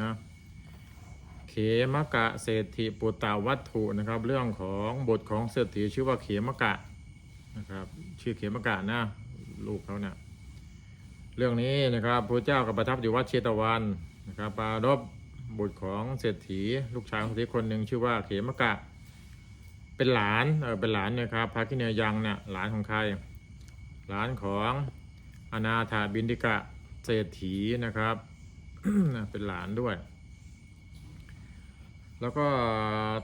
นะเขมกะเศรษฐิปุตตาวัตถุนะครับ เรื่องของบทของเศรษฐีชื่อว่าเขมกะนะครับชื่อเขมกะนะลูกเขาเนะ่ยเรื่องนี้นะครับพระเจ้ากับประทับอยู่วัดเชตวันนะครับปรารบบุตรของเศรษฐี ลูกชายของเศรษฐีคนหนึ่งชื่อว่าเขมกะ เป็นหลานเออเป็นหลานนะครับพระกิเนยยังเนี่ยหลานของใคร หลานของอนาถาบินดิกะเศรษฐีนะครับ เป็นหลานด้วย แล้วก็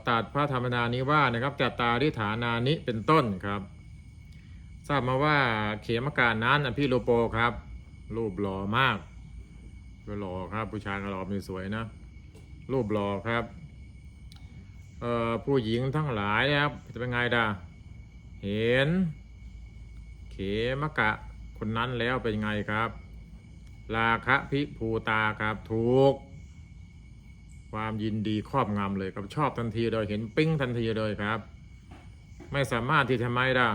ตัดพระธรรมนานี้ว่านะครับจัตตาริฐานานิเป็นต้นครับ ทราบมาว่าเขมการนั้นอภิโลโปครับ รูปหล่อมากก็หล่อครับผู้ชายก็หล่อมีสวยนะ รูปหล่อครับเอ่อผู้หญิงทั้งหลายนะครับจะเป็นไงดาเห็น เขมกะคนนั้นแล้วเป็นไงครับ ราคะพิภูตาครับถูก ความยินดีครอบงำเลยครับชอบทันทีเลยเห็นปิ้งทันทีเลยครับ ไม่สามารถที่ทำไมล่ะ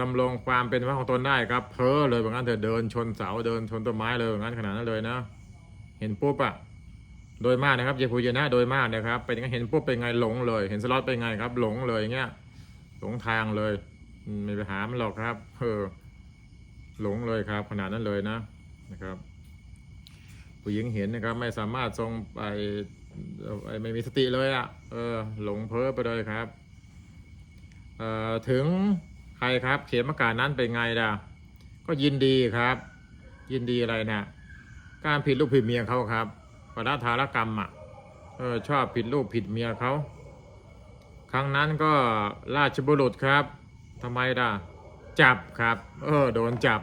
ดำรงความเป็นพระของตนได้ครับ เพ้อเลยแบบนั้นเธอเดินชนเสาเดินชนต้นไม้เลยแบบนั้นขนาดนั้นเลยนะเห็นปุ๊บอะโดยมากนะครับเยพูเยนะโดยมากนะครับ เป็นยังไงเห็นปุ๊บเป็นไงหลงเลย เห็นสล็อตเป็นไงครับ หลงเลยอย่างเงี้ยหลงทางเลยไม่ไปหามันหรอกครับเออหลงเลยครับ ขนาดนั้นเลยนะ นะครับ ผู้หญิงเห็นนะครับ ไม่สามารถทรงไปไม่มีสติเลยอะ่ะเออหลงเพ้อไปเลยครับเอ่อถึงใครครับ เขมการนั้นเป็นไงล่ะ ก็ยินดีครับ ยินดีอะไรนะการผิดลูกผิดเมียเขาครับปรธารกรรมอะเออชอบผิดลูกผิดเมียเขาครั้งนั้นก็ราชบุรุษครับทำไมล่ะ จับครับ เออ โดนจับ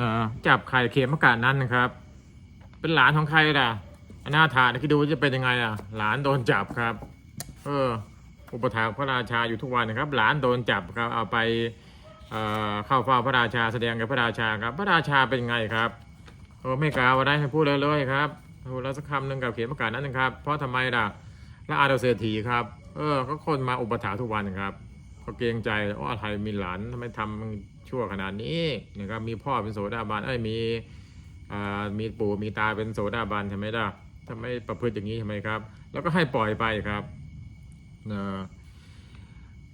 นะจับใครเขมการนั้นนะครับ เป็นหลานของใครล่ะอนาถาคิดดูว่าจะเป็นยังไงอะ หลานโดนจับครับ เออ อุปถากพระราชาอยู่ทุกวันนะครับ หลานโดนจับครับ เอาไปเอ่อเข้าเฝ้าพระราชาแสดงกับพระราชาครับ พระราชาเป็นไงครับเออไม่กล่าวอะไรให้พูดเลยเลยครับพูดแล้วสักคำหนึ่งกับเขียนประกาศนั้นนะครับ เพราะทำไมล่ะและอาดาเศรษฐีครับ เออ ก็คนมาอุปถากทุกวันครับก็เกรงใจว่าไทยมีหลานทำไมทำ ชั่วขนาดนี้นะครับมีพ่อเป็นโสดาบันเอ้ยมีมีปู่มีตาเป็นโสดาบันใช่ไหมล่ะทำไมประพฤติอย่างนี้ทำไมครับ แล้วก็ให้ปล่อยไปครับเอ่อ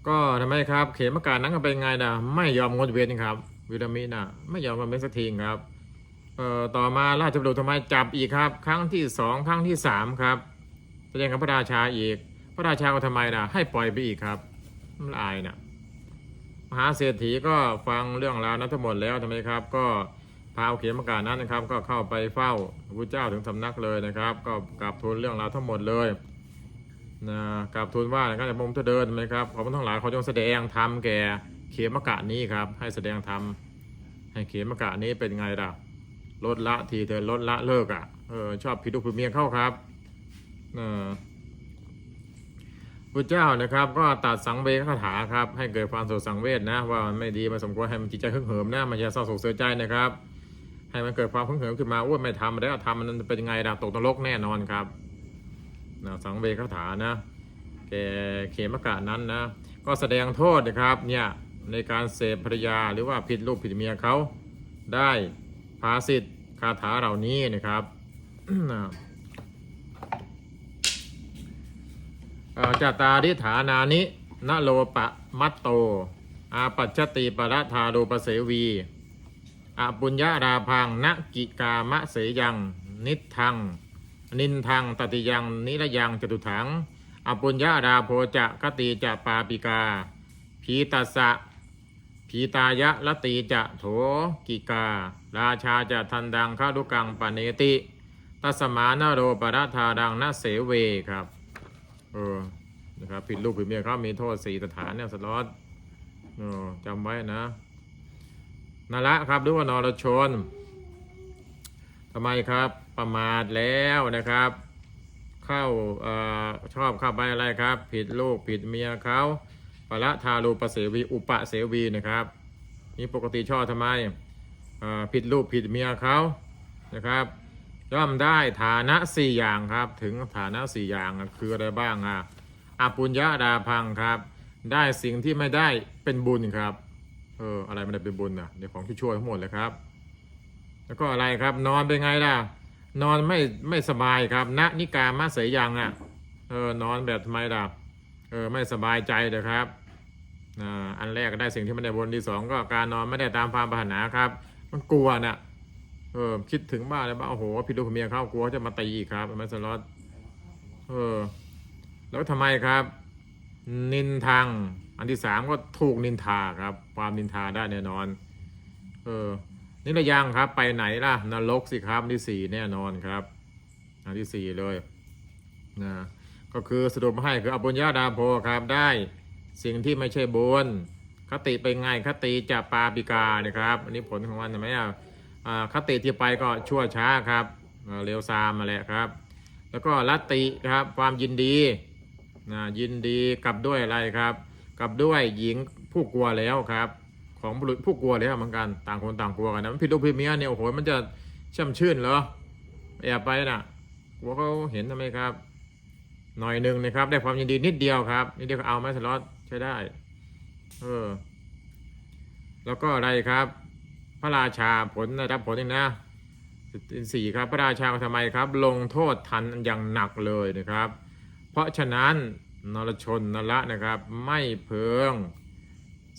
ก็ทำไมครับ เขมการนั้นก็เป็นไงนะไม่ยอมงดเว้นครับ วิรามินะไม่ยอมงดเว้นสักทีครับเอ่อต่อมาราชบุตรทำไมจับอีกครับ ครั้งที่สองครั้งที่สามครับแสดงกับพระราชาอีก พระราชาก็ทำไมนะให้ปล่อยไปอีกครับมันอายนะ หาเศรษฐีก็ฟังเรื่องราวนั้นทั้งหมดแล้วทำไมครับ ก็พาเอาเขียนประกาศนั้นนะครับ ก็เข้าไปเฝ้าพระพุทธเจ้าถึงสำนักเลยนะครับ ก็กราบทูลเรื่องราวทั้งหมดเลยนะกราบทูลว่านะครับจะมุมจะเดินไหมครับขอพระทั้งหลายเขาจงแสดงธรรมแก่เขียนประกาศนี้ครับ ให้แสดงธรรมให้เขียนประกาศนี้เป็นไงล่ะลดละทีเธอลดละเลิกอะเออชอบผิดลูกผิดเมียเข้าครับเออ พระเจ้านะครับ ก็ตัดสังเวชคาถาครับ ให้เกิดความโศกสังเวชนะ ว่ามันไม่ดีมันสมควรให้มันจิตใจฮึ่งเหิมนะมันจะเศร้าโศกเสียใจนะครับ ให้มันเกิดความฮึ่งเหิมขึ้นมาอ้วนไม่ทำแล้วทำมันเป็นยังไงล่ะตกนรกแน่นอนครับนะสังเวชคาถานะแกเขมกะนั้นนะ ก็แสดงโทษนะครับเนี่ยในการเสพภรรยาหรือว่าผิดลูกผิดเมียเขาได้ภาสิทธิ์คาถาเหล่านี้นะครับ เอ่อ จตาริฐานานินโลปะมัตโต อาปัจจติปรธาโรปเสวีอาปุญญาราพังนกิกามะเสยัง นิทัง นินทังตติยัง นิรยังจตุถังอปุญญาราโพจะกติจะปาปิกาพีตัสะพีตายะละตีจะโถกิกา ราชาจะทันดังข้าดุกังปเนติ ตัสมานโรปรธาดังนเสเวครับ เออนะครับผิดลูกผิดเมียเขามีโทษสี่สถานเนี่ยสล็อตเออจำไว้นะนาละครับหรือว่านรชนทำไมครับประมาทแล้วนะครับ เข้าอ่อชอบเข้าไปอะไรครับ ผิดลูกผิดเมียเขาปะละทารูปเสวีอุปะเสวีนะครับนี่ปกติชอบทำไมอ่อผิดลูกผิดเมียเขานะครับ ย่อมได้ฐานะสี่อย่างครับ ถึงฐานะสี่อย่างคืออะไรบ้างอะอปุญญาดาพังครับ ได้สิ่งที่ไม่ได้เป็นบุญครับ เอออะไรไม่ได้เป็นบุญอะเดี๋ยวของที่ช่วยทั้งหมดเลยครับ แล้วก็อะไรครับ นอนเป็นไงล่ะ นอนไม่ไม่สบายครับณนิกามาเสยยังอะ เออนอนแบบทำไมล่ะเออไม่สบายใจเลยครับอ่าอันแรกก็ได้สิ่งที่ไม่ได้บนที่สองก็การนอนไม่ได้ตามความปรารถนาครับ มันกลัวน่ะ เออ คิดถึงบ้านเลยว่าโอ้โหพี่ลูกเมียเขากลัวจะมาตีอีกครับมันสล็อตเออ แล้วทำไมครับ นินทังอันที่สามก็ถูกนินทาครับ ความนินทาได้แน่นอน เออ นี่ระยังครับ ไปไหนล่ะนรกสิครับที่สี่แน่นอนครับ อันที่สี่เลยนะก็คือสรุปให้คืออบุญญาดาโพครับ ได้สิ่งที่ไม่ใช่บุญคติเป็นไงคติจะปาปิกานะครับ อันนี้ผลของมันใช่ไหมอะ คติที่ไปก็ชั่วช้าครับเร็วซามมาแหละครับ แล้วก็ลัตติครับความยินดีนะยินดีกับด้วยอะไรครับ กับด้วยหญิงผู้กลัวแล้วครับ ของบุรุษผู้กลัวแล้วเหมือนกันต่างคนต่างกลัวกันนะมันผิดลูกผิดเมียเนี่ยโอ้โหมันจะช่ำชื่นเหรอแอบไปน่ะกลัวเขาเห็นทำไมครับ หน่อยหนึ่งนะครับ ได้ความยินดีนิดเดียวครับนิดเดียวเอาไหมสล็อตใช้ได้เออแล้วก็อะไรครับ พระราชาผลได้รับผลอีกนะสี่ครับพระราชาทำไมครับ ลงโทษทันอย่างหนักเลยนะครับ เพราะฉะนั้นนรชนนละนะครับ ไม่เพิง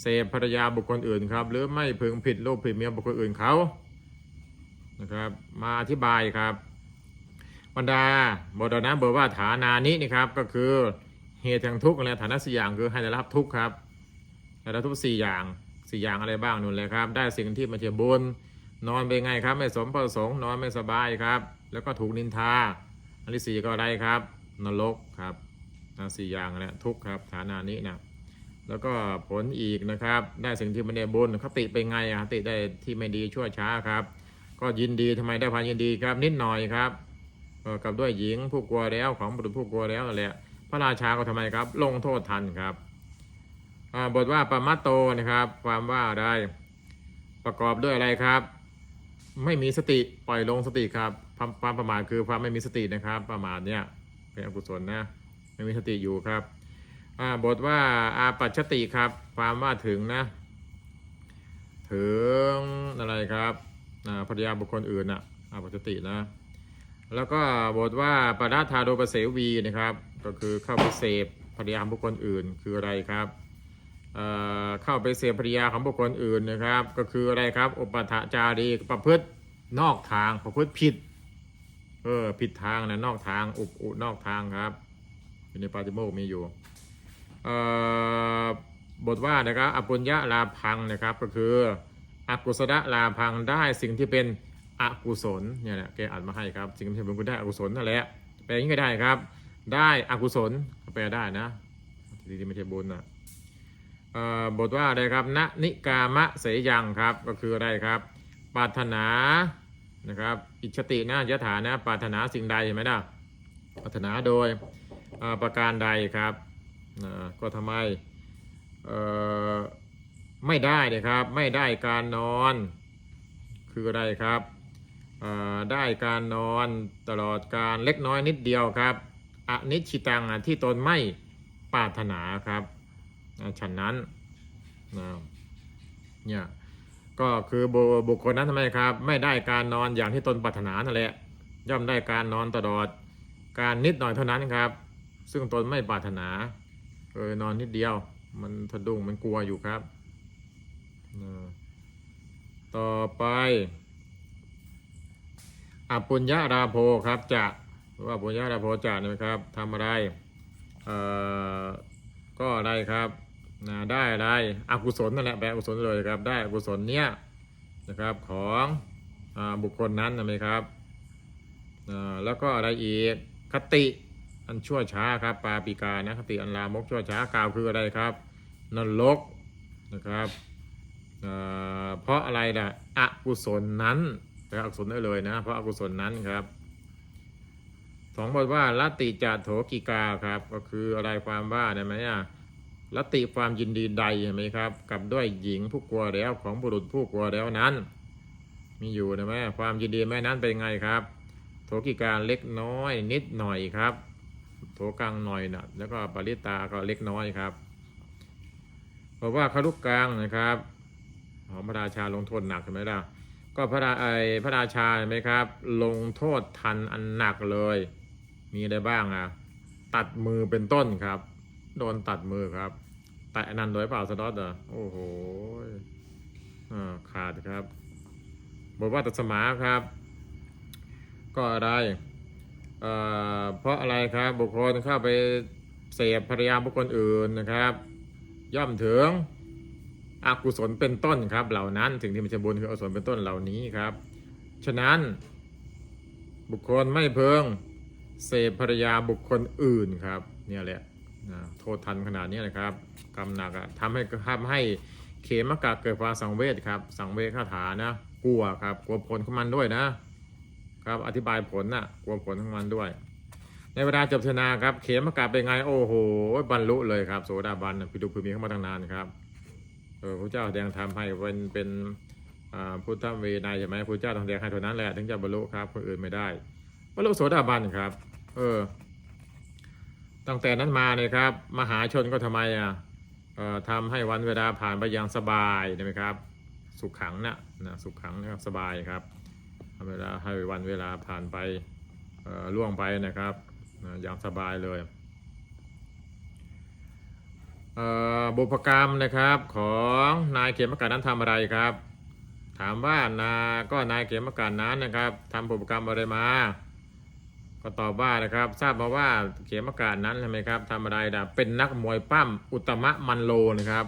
เสพภรรยาบุคคลอื่นครับ หรือไม่เพึงผิดลูกผิดเมียบุคคลอื่นเขานะครับ มาอธิบายครับบรรดาบทนะเบอกว่าฐานานี้นี่ครับ ก็คือเหตุแห่งทุกข์และฐานะสี่อย่างคือให้ได้รับทุกข์ครับได้รับทุกข์สี่อย่าง สี่อย่างอะไรบ้างนู่นเลยครับ ได้สิ่งที่มันเทียบุญนอนเป็นไงครับ ไม่สมประสงค์นอนไม่สบายครับ แล้วก็ถูกนินทา อันที่สี่ก็อะไรครับ นรกครับนะสี่อย่างแหละทุกครับฐานานี้นะแล้วก็ผลอีกนะครับ ได้สิ่งที่ไม่ได้บุญคติเป็นไงอะคติได้ที่ไม่ดีชั่วช้าครับ ก็ยินดีทำไมได้ความยินดีครับ นิดหน่อยครับกับด้วยหญิงผู้กลัวแล้วของบุรุษผู้กลัวแล้วนั่นแหละพระราชาก็ทำไมครับ ลงโทษทันครับ บทว่าปมาโตนะครับ ความว่าได้ประกอบด้วยอะไรครับ ไม่มีสติปล่อยลงสติครับความประมาทคือความไม่มีสตินะครับ ประมาทเนี่ยเป็นอกุศลนะไม่มีสติอยู่ครับบทว่าอาปัจติครับ ความว่าถึงนะ ถึงอะไรครับภรรยาบุคคลอื่นอะอาปัจตินะ แล้วก็บทว่าปราธาโดปเสวีนะครับ ก็คือเข้าไปเสพภรรยาบุคคลอื่นคืออะไรครับ เข้าไปเสพภรรยาของบุคคลอื่นนะครับ ก็คืออะไรครับอุปถจารีประพฤตินอกทางประพฤติผิดเออผิดทางนะนอกทางอุปอุนอกทางครับอยู่ในปาติโมกมีอยู่เอ่อบทว่านะครับอปุญญาลาพังนะครับ ก็คืออกุศลลาพังได้สิ่งที่เป็นอกุศลเนี่ยแหละแกอ่านมาให้ครับ สิ่งที่เป็นคุณได้อกุศลนั่นแหละแปลอย่างนี้ก็ได้ครับ ได้อกุศลแปลได้นะที่ที่ไม่ใช่บุญนะเอ่อ บทว่าอะไรครับณนิกามะเสยังครับก็คืออะไรครับปรารถนานะครับอิจตินะยถานะปรารถนาสิ่งใดเห็นไหมนะปรารถนาโดยประการใดครับก็ทำไมเอ่อไม่ได้เนะครับ ไม่ได้การนอน คืออะไรครับอ่อได้การนอนตลอดการเล็กน้อยนิดเดียวครับอนิชิตังที่ตนไม่ปรารถนาครับ ฉะนั้นนะเนี่ยก็คือบุคคลนั้นทำไมครับ ไม่ได้การนอนอย่างที่ตนปรารถนานั่นแหละย่อมได้การนอนตลอด การนิดหน่อยเท่านั้นครับ ซึ่งตนไม่ปรารถนาเออนอนนิดเดียว มันทะดุ้งมันกลัวอยู่ครับ ต่อไปอปุญญาราโพครับจะว่าปุญญาราโพจะนะครับทำอะไรเอ่อก็อะไรครับ นะได้อะไรอกุศลนั่นแหละแปลอกุศลเลยครับ ได้อกุศลเนี้ยนะครับของอบุคคลนั้นนะไหมครับแล้วก็อะไรอีกคติอันชั่วช้าครับปาปิกานะคติอันลามกชั่วช้ากล่าวคืออะไรครับนรกนะครับเพราะอะไรล่ะอกุศลนั้นแปลอกุศลได้เลยนะ เพราะอกุศลนั้นครับสองบทว่าลัตติจาโถกิกาครับ ก็คืออะไรความว่าได้ไหมอะ ลติความยินดีใดเห็นไหมครับ กับด้วยหญิงผู้กลัวแล้วของบุรุษผู้กลัวแล้วนั้น มีอยู่นะแม่ความยินดีแม่นั้นเป็นไงครับ โถกิการเล็กน้อยนิดหน่อยครับ โถกลางหน่อยนะแล้วก็ปริตาก็เล็กน้อยครับเพราะว่าครุกกลางนะครับหอมพระราชาลงโทษหนักใช่ไหมล่ะก็พระราไอพระราชาเห็นไหมครับ ลงโทษทันอันหนักเลย มีอะไรบ้างอะตัดมือเป็นต้นครับ โดนตัดมือครับ แต่นันโดยเปล่าสล็อตเหรอโอ้โหอ่าขาดครับบทว่าตัดสมาครับ ก็อะไรเอ่อเพราะอะไรครับ บุคคลเข้าไปเสพภรรยาบุคคลอื่นนะครับ ย่อมถึงอกุศลเป็นต้นครับ เหล่านั้นถึงที่มันจะบุญคืออกุศลเป็นต้นเหล่านี้ครับ ฉะนั้น บุคคลไม่เพิงเสพภรรยาบุคคลอื่นครับ เนี่ยแหละ โทษทันขนาดนี้นะครับกรรมหนักอะทำให้ทำให้เขมกะเกิดความสังเวชครับ สังเวชคาถานะ กลัวครับกลัวผลของมันด้วยนะ ครับอธิบายผลน่ะกลัวผลของมันด้วย ในเวลาจบเทนาครับ เขมกะเป็นไงโอ้โหบรรลุเลยครับโสดาบันพิดุพิมีเข้ามาตั้งนานครับเออพระเจ้าแสดงทำให้เป็นเป็นพุทธเวไนยใช่ไหมพระเจ้าต้องแสดงให้เท่านั้นแหละถึงจะบรรลุครับคนอื่นไม่ได้บรรลุโสดาบันครับ เออ ตั้งแต่นั้นมาเนี่ยครับ มหาชนก็ทำไมอะออทำให้วันเวลาผ่านไปอย่างสบายใช่ไหมครับ สุขขังนะนะสุขขังนะครับสบายครับทำเวลาให้วันเวลาผ่านไปล่วงไปนะครับอย่างสบายเลยเบุพกรรมนะครับของนายเขมการนั้นทำอะไรครับ ถามว่านาก็นายเขมการนั้นนะครับทำบุพกรรมอะไรมา ก็ตอบว่านะครับ ทราบมาว่าเขมการนั้นใช่ไหมครับทำอะไรนะเป็นนักมวยปั้มอุตมะมันโลนะครับ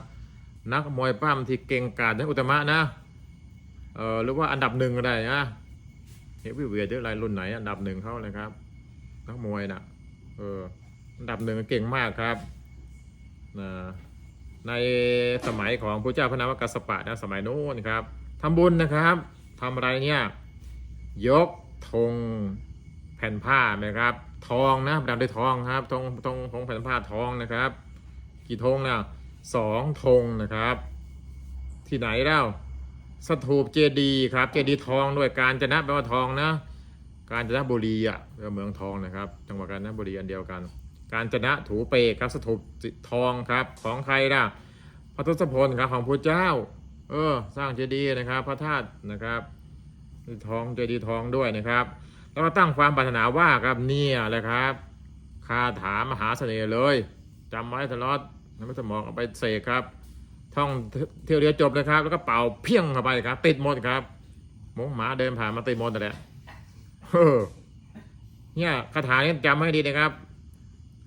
นักมวยปั้มที่เก่งกาจนะอุตมะนะเออหรือว่าอันดับหนึ่งก็ได้นะเฮฟวีเวทหรืออะไรรุ่นไหนอันดับหนึ่งเขาเลยครับ นักมวยนะเอออันดับหนึ่งเก่งมากครับนะในสมัยของพระเจ้าพระนามกัสสปะนะสมัยโน้นครับทำบุญนะครับทำอะไรเนี่ยยกธง แผ่นผ้านะครับ ทองนะประดับด้วยทองครับธงธงธงแผ่นผ้าทองนะครับ กี่ธงนะสองธงนะครับ ที่ไหนเล่าสถูปเจดีครับเจดีทองด้วยการจนะแปลว่าทองนะ การจนะบุรีอะเมืองทองนะครับ จังหวัดกาญจนบุรีอันเดียวกัน การจนะถูเปครับสถูปทองครับของใครล่ะพระทศพลครับของพระเจ้า เออ สร้างเจดีย์นะครับ พระธาตุนะครับ ทองเจดีย์ทองด้วยนะครับ แล้วก็ตั้งความปรารถนาว่าครับเนี่ยแหละครับคาถามหาเสน่ห์เลยจำไว้ตลอดไม่สมองเอาไปเสกครับ ท่องเที่ยวเดียวจบเลยครับ แล้วก็เป่าเพี้ยงเข้าไปครับ ติดหมดครับมงหมาเดินผ่านมาติดหมดแต่แหละเออเนี่ยคาถานี้จำให้ดีนะครับ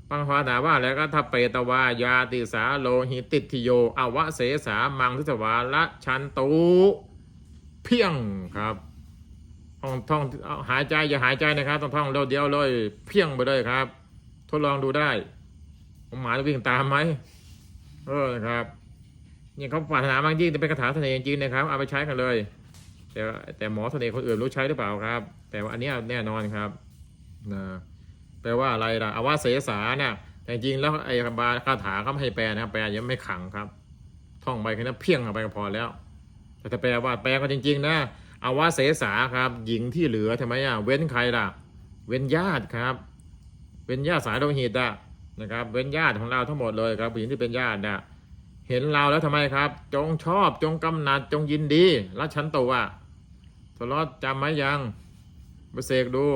ปังพาถาว่าแล้วก็ทัพเปตวายาติสาโลหิติทิโยอวะเสสามังทิสวาละชันตุเพียงครับ ท่องท่องหายใจอย่าหายใจนะครับ ต้องท่องเร็วเดียวเลย เพียงไปเลยครับ ทดลองดูได้หมาจะวิ่งตามไหมเออนะครับเนี่ยเขาปรารถนามากยิ่งจะเป็นคาถาเสน่ห์จริงนะครับ เอาไปใช้กันเลย แต่แต่หมอเสน่ห์คนอื่นรู้ใช้หรือเปล่าครับ แต่ว่าอันนี้แน่นอนครับนะแปลว่าอะไรล่ะอาวาเสสาเนี่ยแต่จริงแล้วไอ้บาคาถาเขาไม่ให้แปลนะครับ แปลยังไม่ขังครับ ท่องไปแค่นั้นเพียงเข้าไปก็พอแล้ว แต่แปลว่าแปลก็จริง ๆ นะ อาวาเสสาครับ หญิงที่เหลือทำไมอะเว้นใครล่ะ เว้นญาติครับ เว้นญาติสายโลหิตอะนะครับ เว้นญาติของเราทั้งหมดเลยครับผู้หญิงที่เป็นญาติน่ะเห็นเราแล้วทำไมครับ จงชอบจงกำหนัดจงยินดีรักฉันตัวทรอดจำไหมยังไปเสกดู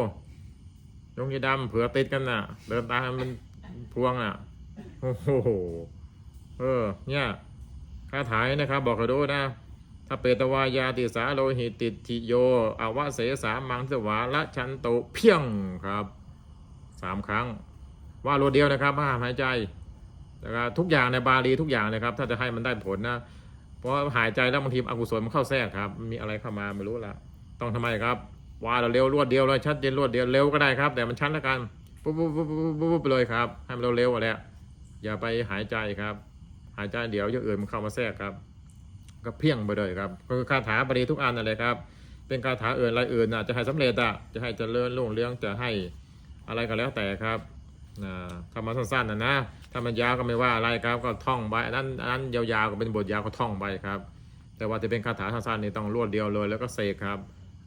ยงยีดำเผื่อติดกันน่ะ เดินตามมันพวงอะ โอ้โห เออ เนี่ยคาถายนะครับ บอกให้ดูนะ ถ้าเปตวายาติสาโลหิติทิโยอาวะเสสามังสวาละชันโตเพียงครับสามครั้ง ว่าโลเดียวนะครับห้ามหายใจนะครับทุกอย่างในบาลีทุกอย่างนะครับ ถ้าจะให้มันได้ผลนะเพราะหายใจแล้วบางทีอกุศลมันเข้าแทรกครับ มีอะไรเข้ามาไม่รู้ละต้องทำไมครับ ว่าเราเร็วรวดเดียวเลยชัดเจนรวดเดียวเร็วก็ได้ครับ แต่มันชัดแล้วกันปุ๊บปุ๊บปุ๊บปุ๊บปุ๊บปุ๊บไปเลยครับ ให้มันเร็วๆอะแหละอย่าไปหายใจครับ หายใจเดี๋ยวอย่างอื่นมันเข้ามาแทรกครับ ก็เพียงไปเลยครับก็คือคาถาบาลีทุกอันนั่นแหละครับ เป็นคาถาอื่นอะไรอื่นน่ะจะให้สำเร็จอะจะให้เจริญรุ่งเรืองจะให้อะไรก็แล้วแต่ครับนะทำมาสั้นๆนะนะถ้ามันยาวก็ไม่ว่าอะไรครับ ก็ท่องไปอันนั้นอันนั้นยาวๆก็เป็นบทยาวก็ท่องไปครับ แต่ว่าจะเป็นคาถาสั้นๆนี่ต้องรวดเดียวเลย แล้วก็เสกครับ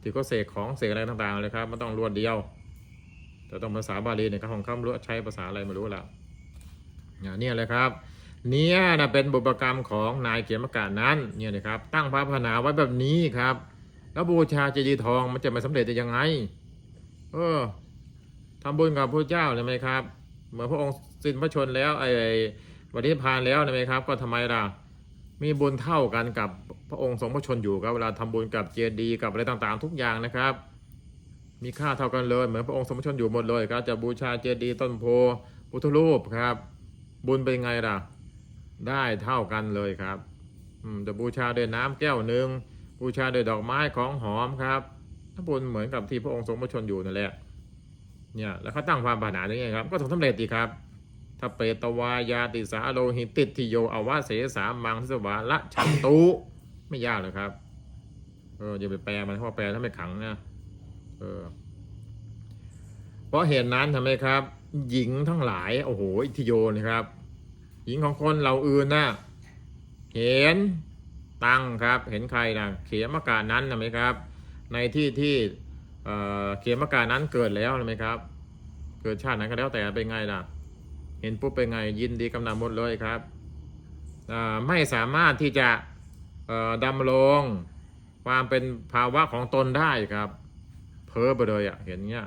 ที่ก็เสกของเสกอะไรต่างๆเลยครับมันต้องรวดเดียว แต่ต้องภาษาบาลีเนี่ยครับของคำรู้ใช้ภาษาอะไรไม่รู้ละอย่างเนี่ยเลยครับ เนี่ยนะเป็นบุพกรรมของนายเขียนประกาศนั้นเนี่ยนะครับ ตั้งพระพนาไว้แบบนี้ครับ แล้วบูชาเจดีย์ทองมันจะม่สำเร็จได้ยังไง เออทำบุญกับพระเจ้าเลยไหมครับ เหมือนพระองค์สิ้นพระชนแล้วไอ้วันที่พานแล้วนะไหมครับ ก็ทำไมล่ะมีบุญเท่ากันกับพระองค์ทรงพระชนอยู่ครับเวลาทำบุญกับเจดีย์กับอะไรต่างๆ ทุกอย่างนะครับ มีค่าเท่ากันเลย เหมือนพระองค์ทรงพระชนอยู่หมดเลยครับจะบูชาเจดีย์ต้นโพพุทธรูปครับ บุญเป็นไงล่ะ ได้เท่ากันเลยครับอืมจะบูชาด้วยน้ำแก้วหนึ่งบูชาด้วยดอกไม้ของหอมครับถ้าบุญเหมือนกับที่พระองค์ทรงพระชนอยู่นั่นแหละเนี่ยแล้วเขาตั้งความปรารถนาอย่างไงครับ ก็สำเร็จดีครับถ้าเปตวายาติสาโลหิติทิโยอวาเสสามังทิสวาละชันตุไม่ยากเลยครับ เอออย่าไปแปลมันเพราะแปลถ้าไม่ขังนะเออเพราะเหตุนั้นทำไมครับ หญิงทั้งหลาย โอ้โหอิทิโยนะครับ หญิงของคนเราอื่นนะเห็นตั้งครับ เห็นใครนะเขียมากานั้นนะไหมครับ ในที่ที่เอ่อเขมกานั้นเกิดแล้วนะไหมครับ เกิดชาตินั้นก็แล้วแต่เป็นไงล่ะ เห็นปุ๊บเป็นไงยินดีกำนันหมดเลยครับไม่สามารถที่จะดำรงความเป็นภาวะของตนได้ครับ เพ้อไปเลยอะ่ะเห็นเงี้ย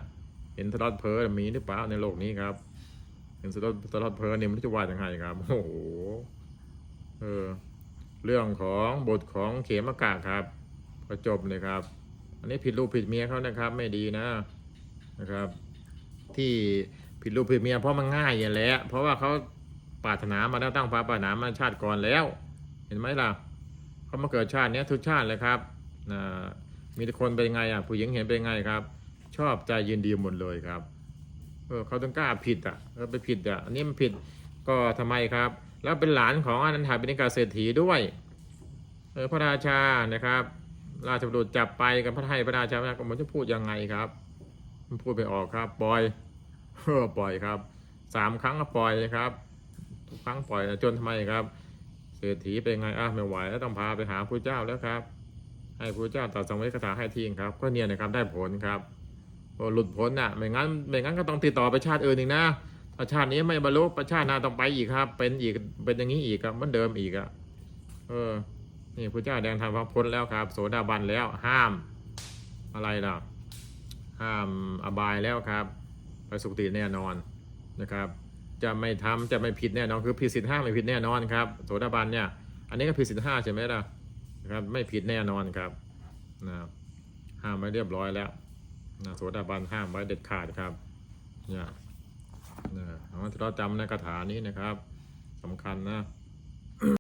เห็นสล็อตเพ้อมีหรือเปล่าในโลกนี้ครับ เห็นสล็อตสล็อตเพ้อเนี่มันจะว่ายังไงครับโอ้โหเออเรื่องของบทของเขมกะครับก็จบเลยครับ อันนี้ผิดลูกผิดเมียเขานะครับ ไม่ดีนะนะครับ ที่ผิดลูกผิดเมียเพราะมันง่ายอย่างแหละเพราะว่าเขาปรารถนามาแล้วตั้งฟ้าปรารถนามาชาติก่อนแล้ว เห็นไหมล่ะเขามาเกิดชาติเนี้ยทุกชาติเลยครับนะมีแต่คนเป็นไงอะผู้หญิงเห็นเป็นไงครับ ชอบใจยินดีหมดเลยครับ เออเขาต้องกล้าผิดอะเออไปผิดอะอันนี้มันผิดก็ทำไมครับ แล้วเป็นหลานของอนันทาเป็นกาเศรษฐีด้วยเออพระราชานะครับ ราชบุตรจับไปกับพระไทยพระราชาก็มันจะพูดยังไงครับมันพูดไปออกครับปล่อยเออปล่อยครับสามครั้งก็ปล่อยครับทุกครั้งปล่อยจนทำไมครับ เศรษฐีเป็นไงอะไม่ไหวแล้วต้องพาไปหาพระเจ้าแล้วครับ ให้พระเจ้าตัดสังเวชคาถาให้ทิ้งครับ ก็เนี่ยนะครับได้ผลครับ หลุดพ้นอะไม่งั้นไม่งั้นก็ต้องติดต่อไปชาติอื่นอีกนะถ้าชาตินี้ไม่บรรลุประชาติหน้าต้องไปอีกครับ เป็นอีกเป็นอย่างนี้อีกครับมือนเดิมอีกอะเออ นี่พระเจ้าแดงทำพระพ้นแล้วครับ โสดาบันแล้วห้าม อะไรล่ะ ห้ามอบายแล้วครับ ไปสุคติแน่นอนนะครับ จะไม่ทำจะไม่ผิดแน่นอนคือผิดศีลห้าไม่ผิดแน่นอนครับโสดาบันเนี่ย อันนี้ก็ผิดศีลห้าใช่ไหมล่ะนะครับ ไม่ผิดแน่นอนครับนะครับห้ามไว้เรียบร้อยแล้ว นะโสดาบันห้ามไว้เด็ดขาดครับเนี่ยนะเราจำในคาถานี้นะครับสำคัญนะ